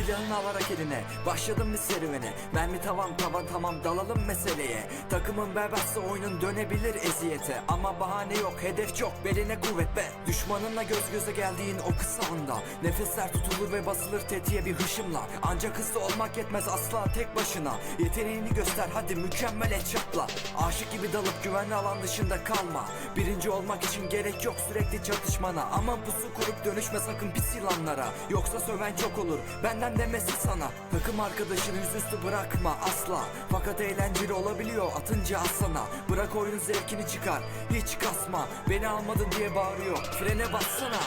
Silahını alarak eline Başladım bir serüvene. Mermi tavan tavan tamam dalalım meseleye. Takımın berbatsa oyunun dönebilir eziyete. Ama bahane yok hedef çok beline kuvvet be. Düşmanınla göz göze geldiğin o kısa anda. Nefesler tutulur ve basılır tetiğe bir hışımla. Ancak hızlı olmak yetmez asla tek başına. Yeteneğini göster hadi mükemmel et çatla Aşık gibi dalıp güvenli alan dışında kalma. Birinci olmak için gerek yok sürekli çatışmana. Aman pusu kurup dönüşme sakın pis yılanlara. Yoksa söven çok olur benden demesi sana. Takım arkadaşını yüzüstü bırakma asla. Fakat eğlenceli olabiliyor atınca aslana. Bırak oyunun zevkini çıkar hiç kasma. Beni almadın diye bağırıyor frene bassana.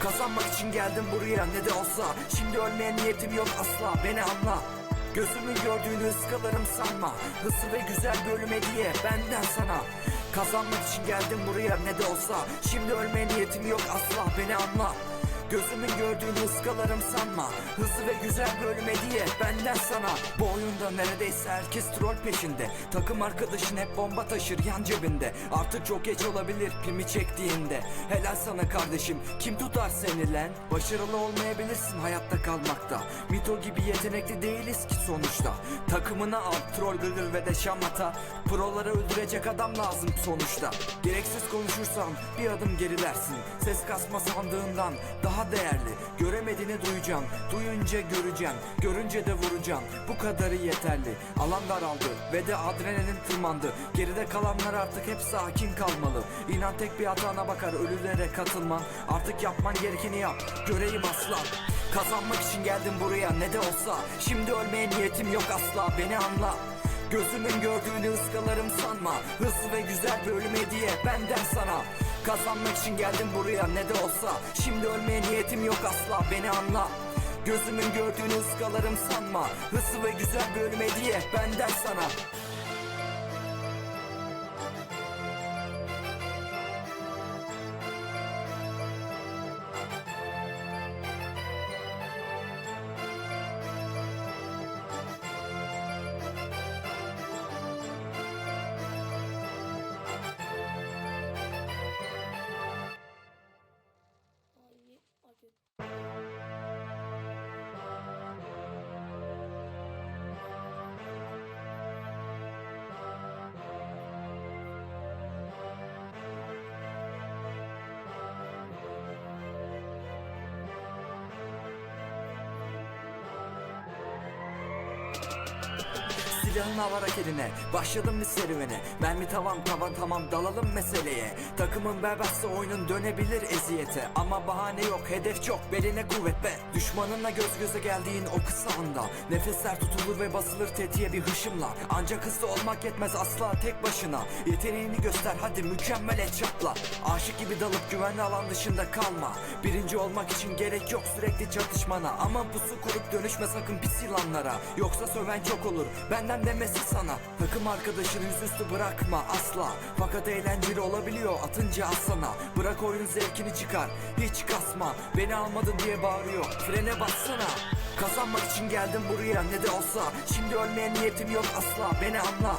Kazanmak için geldim buraya ne de olsa. Şimdi ölmeye niyetim yok asla beni anla. Gözümün gördüğünü ıskalarım sanma. Hızlı ve güzel bölüm hediye benden sana. Kazanmak için geldim buraya ne de olsa. Şimdi ölmeye niyetim yok asla beni anla Gözümün gördüğünü ıskalarım sanma. Hızlı ve güzel bölüm hediye benden sana. Bu oyunda neredeyse herkes troll peşinde. Takım arkadaşın hep bomba taşır yan cebinde. Artık çok geç olabilir pimi çektiğinde. Helal sana kardeşim kim tutar seni lan? Başarılı olmayabilirsin hayatta kalmakta. Mito gibi yetenekli değiliz ki sonuçta. Takımına al troll gırgır ve de şamata Proları öldürecek adam lazım sonuçta. Gereksiz konuşursan bir adım gerilersin. Ses kasma sandığından daha değerli. Göremediğini duyacağım. Duyunca göreceğim. Görünce de vuracağım. Bu kadarı yeterli. Alan daraldı ve de adrenalin tırmandı. Geride kalanlar artık hep sakin kalmalı. İnan tek bir hatana bakar ölülere katılman. Artık yapman gerekeni yap. Göreyim aslan Kazanmak için geldim buraya ne de olsa. Şimdi ölmeye niyetim yok asla. Beni anla Gözümün gördüğünü ıskalarım sanma. Hızlı ve güzel bir ölüm hediye benden sana. Kazanmak için geldim buraya ne de olsa. Şimdi ölmeye niyetim yok asla beni anla. Gözümün gördüğünü ıskalarım sanma. Hızlı ve güzel bir ölüm hediye benden sana Thank you. Silahını alarak eline Başladım bir serüvene. Mermi tavan tavan tamam dalalım meseleye. Takımın berbatsa oyunun dönebilir eziyete. Ama bahane yok hedef çok beline kuvvet be. Düşmanınla göz göze geldiğin o kısa anda. Nefesler tutulur ve basılır tetiğe bir hışımla. Ancak hızlı olmak yetmez asla tek başına. Yeteneğini göster hadi mükemmel et çatla Aşık gibi dalıp güvenli alan dışında kalma. Birinci olmak için gerek yok sürekli çatışmana. Aman pusu kurup dönüşme sakın pis yılanlara. Yoksa söven çok olur. Benden demesi sana. Takım arkadaşını yüzüstü bırakma asla. Fakat eğlenceli olabiliyor atınca aslana Bırak oyunun zevkini çıkar hiç kasma. Beni almadın diye bağırıyor frene bassana. Kazanmak için geldim buraya ne de olsa. Şimdi ölmeye niyetim yok asla. Beni anla.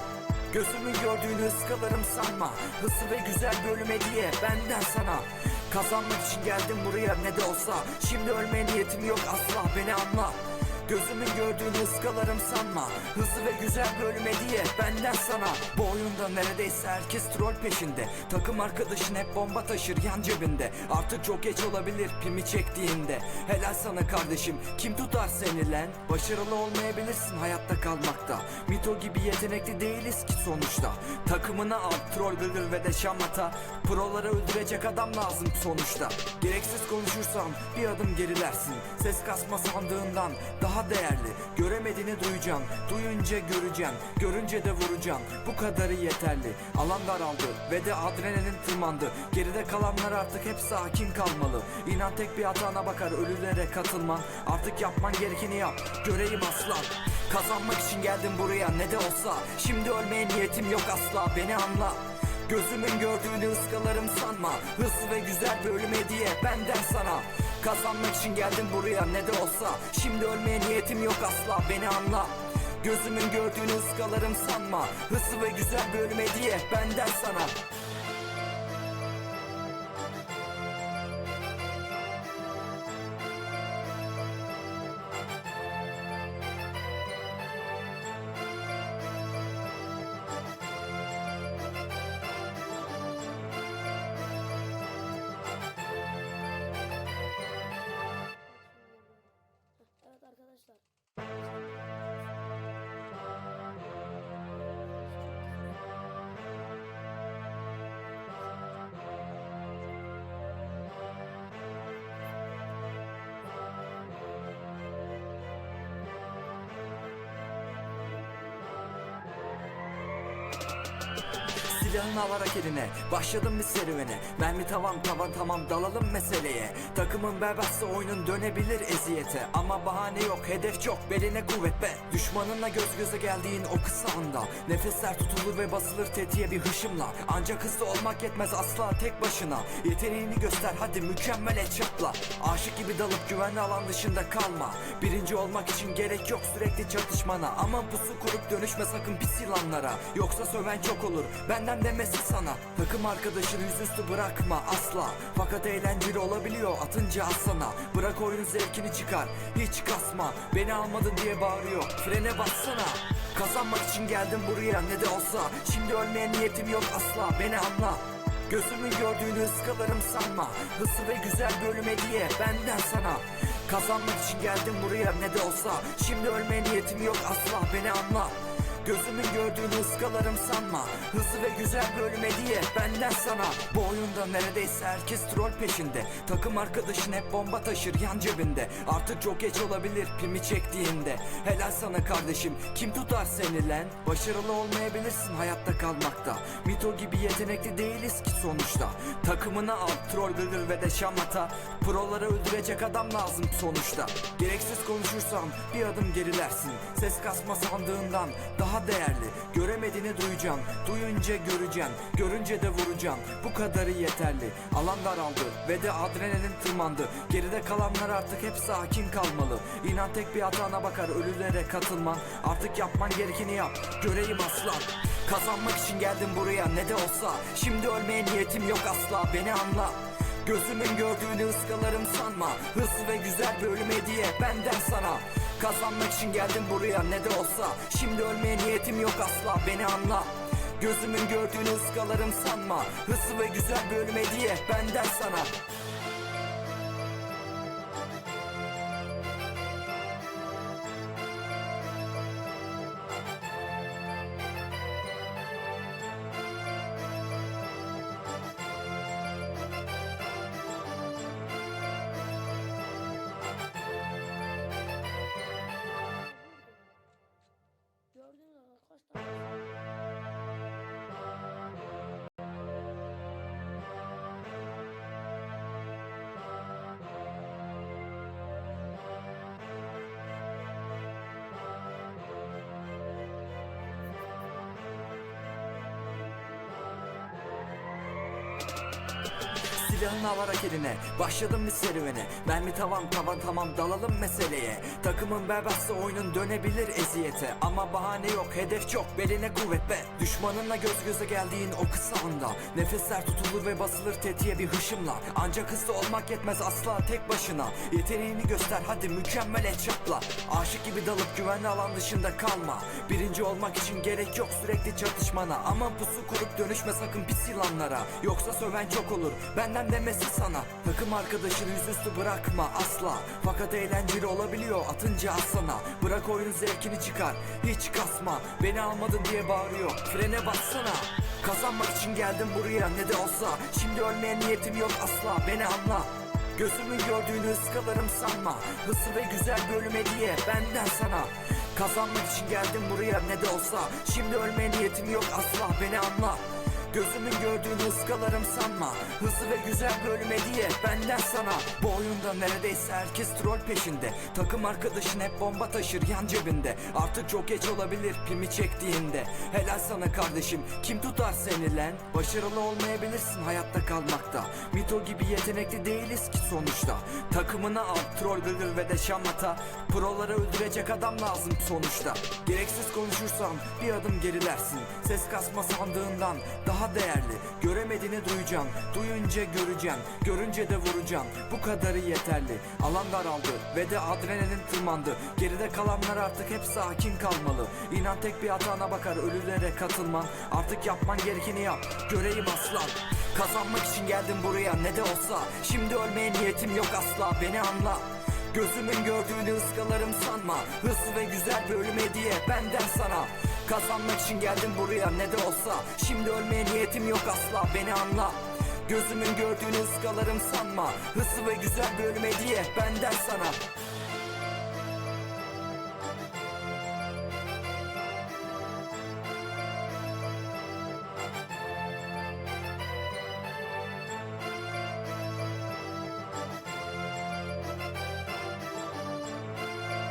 Gözümün gördüğünü ıskalarım sanma Hızlı ve güzel bölüm hediye benden sana. Kazanmak için geldim buraya ne de olsa. Şimdi ölmeye niyetim yok asla. Beni anla Gözümün gördüğünü ıskalarım sanma. Hızlı ve güzel bölüm hediye benden sana. Bu oyunda neredeyse herkes troll peşinde. Takım arkadaşın hep bomba taşır yan cebinde. Artık çok geç olabilir pimi çektiğinde. Helal sana kardeşim kim tutar seni lan? Başarılı olmayabilirsin hayatta kalmakta. Mito gibi yetenekli değiliz ki sonuçta. Takımına al troll gırgır ve de şamata. Proları öldürecek adam lazım sonuçta. Gereksiz konuşursan bir adım gerilersin. Ses kasma sandığından daha değerli. Göremediğini duyacağım. Duyunca göreceğim. Görünce de vuracağım. Bu kadarı yeterli. Alan daraldı ve de adrenalin tırmandı. Geride kalanlar artık hep sakin kalmalı. İnan tek bir hatana bakar ölülere katılman. Artık yapman gerekeni yap. Göreyim aslan. Kazanmak için geldim buraya ne de olsa. Şimdi ölmeye niyetim yok asla. Beni anla. Gözümün gördüğünü ıskalarım sanma. Hızlı ve güzel bir ölüm hediye benden sana Kazanmak için geldim buraya ne de olsa. Şimdi ölmeye niyetim yok asla beni anla. Gözümün gördüğünü ıskalarım sanma. Hızlı ve güzel bir ölüm hediye benden sana you Silahın avarak eline Başladım bir serüvene. Mermi tavan tavan tamam dalalım meseleye. Takımın berbatsa oyunun dönebilir eziyete. Ama bahane yok hedef çok beline kuvvet be. Düşmanınla göz göze geldiğin o kısa anda. Nefesler tutulur ve basılır tetiğe bir hışımla. Ancak hızlı olmak yetmez asla tek başına. Yeteneğini göster hadi mükemmel et çapla Aşık gibi dalıp güvenli alan dışında kalma. Birinci olmak için gerek yok sürekli çatışmana. Ama pusu kurup dönüşme sakın pis yılanlara. Yoksa söven çok olur. Benden demesi sana. Takım arkadaşını yüzüstü bırakma asla. Fakat eğlenceli olabiliyor atınca sana. Bırak oyunun zevkini çıkar hiç kasma. Beni almadın diye bağırıyor frene bassana. Kazanmak için geldim buraya ne de olsa. Şimdi ölmeye niyetim yok asla. Beni anla. Gözümün gördüğünü ıskalarım sanma. Hızlı ve güzel bölüme diye benden sana. Kazanmak için geldim buraya ne de olsa. Şimdi ölmeye niyetim yok asla. Beni anla Gözümün gördüğünü ıskalarım sanma. Hızlı ve güzel bölüme diye benden sana. Bu oyunda neredeyse herkes troll peşinde. Takım arkadaşın hep bomba taşır yan cebinde. Artık çok geç olabilir pimi çektiğinde. Helal sana kardeşim kim tutar seni lan? Başarılı olmayabilirsin hayatta kalmakta. Mito gibi yetenekli değiliz ki sonuçta. Takımını al troll gırgır ve de şamata. Proları öldürecek adam lazım sonuçta. Gereksiz konuşursam bir adım gerilersin. Ses kasma sandığından daha değerli. Göremediğini duyacağım. Duyunca göreceğim. Görünce de vuracağım. Bu kadarı yeterli. Alan daraldı ve de adrenalin tırmandı. Geride kalanlar artık hep sakin kalmalı. İnan tek bir hatana bakar ölülere katılman. Artık yapman gerekeni yap. Göreyim aslan. Kazanmak için geldim buraya. Ne de olsa Şimdi ölmeye niyetim yok asla. Beni anla. Gözümün gördüğünü ıskalarım sanma. Hızlı ve güzel bölüme diye benden sana Kazanmak için geldim buraya ne de olsa. Şimdi ölmeye niyetim yok asla beni anla. Gözümün gördüğünü ıskalarım sanma. Hızlı ve güzel bölüme diye benden sana Silahın avarak eline. Başladım bir serüvene. Mermi tavan tavan tamam dalalım meseleye. Takımın berbatsa oyunun dönebilir eziyete. Ama bahane yok hedef çok beline kuvvet be. Düşmanınla göz göze geldiğin o kısa anda. Nefesler tutulur ve basılır tetiğe bir hışımla. Ancak hızlı olmak yetmez asla tek başına. Yeteneğini göster hadi mükemmel et çapla Aşık gibi dalıp güvenli alan dışında kalma. Birinci olmak için gerek yok sürekli çatışmana. Ama pusu kurup dönüşme sakın pis yılanlara. Yoksa söven çok olur. Benden demesi sana. Takım arkadaşını yüzüstü bırakma asla. Fakat eğlenceli olabiliyor atınca sana Bırak oyunun zevkini çıkar hiç kasma. Beni almadın diye bağırıyor frene bassana. Kazanmak için geldim buraya ne de olsa. Şimdi ölmeye niyetim yok asla. Beni anla. Gözümün gördüğünü ıskalarım sanma. Hızlı ve güzel bölüme diye benden sana. Kazanmak için geldim buraya ne de olsa. Şimdi ölmeye niyetim yok asla. Beni anla Gözümün gördüğünü ıskalarım sanma. Hızlı ve güzel bölüme diye benden sana. Bu oyunda neredeyse herkes troll peşinde. Takım arkadaşın hep bomba taşır yan cebinde. Artık çok geç olabilir pimi çektiğinde. Helal sana kardeşim kim tutar seni lan? Başarılı olmayabilirsin hayatta kalmakta. Mito gibi yetenekli değiliz ki sonuçta. Takımını al troll gırgır ve de şamata Proları öldürecek adam lazım sonuçta. Gereksiz konuşursam bir adım gerilersin. Ses kasma sandığından daha değerli. Göremediğini duyacağım. Duyunca göreceğim. Görünce de vuracağım. Bu kadarı yeterli. Alan daraldı ve de adrenalin tırmandı. Geride kalanlar artık hep sakin kalmalı. İnan tek bir hatana bakar ölülere katılman. Artık yapman gerekeni yap. Göreyim aslan. Kazanmak için geldim buraya. Ne de olsa Şimdi ölmeye niyetim yok asla. Beni anla. Gözümün gördüğünü ıskalarım sanma. Hızlı ve güzel bölüme diye benden sana Kazanmak için geldim buraya ne de olsa. Şimdi ölmeye niyetim yok asla beni anla. Gözümün gördüğünü ıskalarım sanma. Hızlı ve güzel bölüme diye benden sana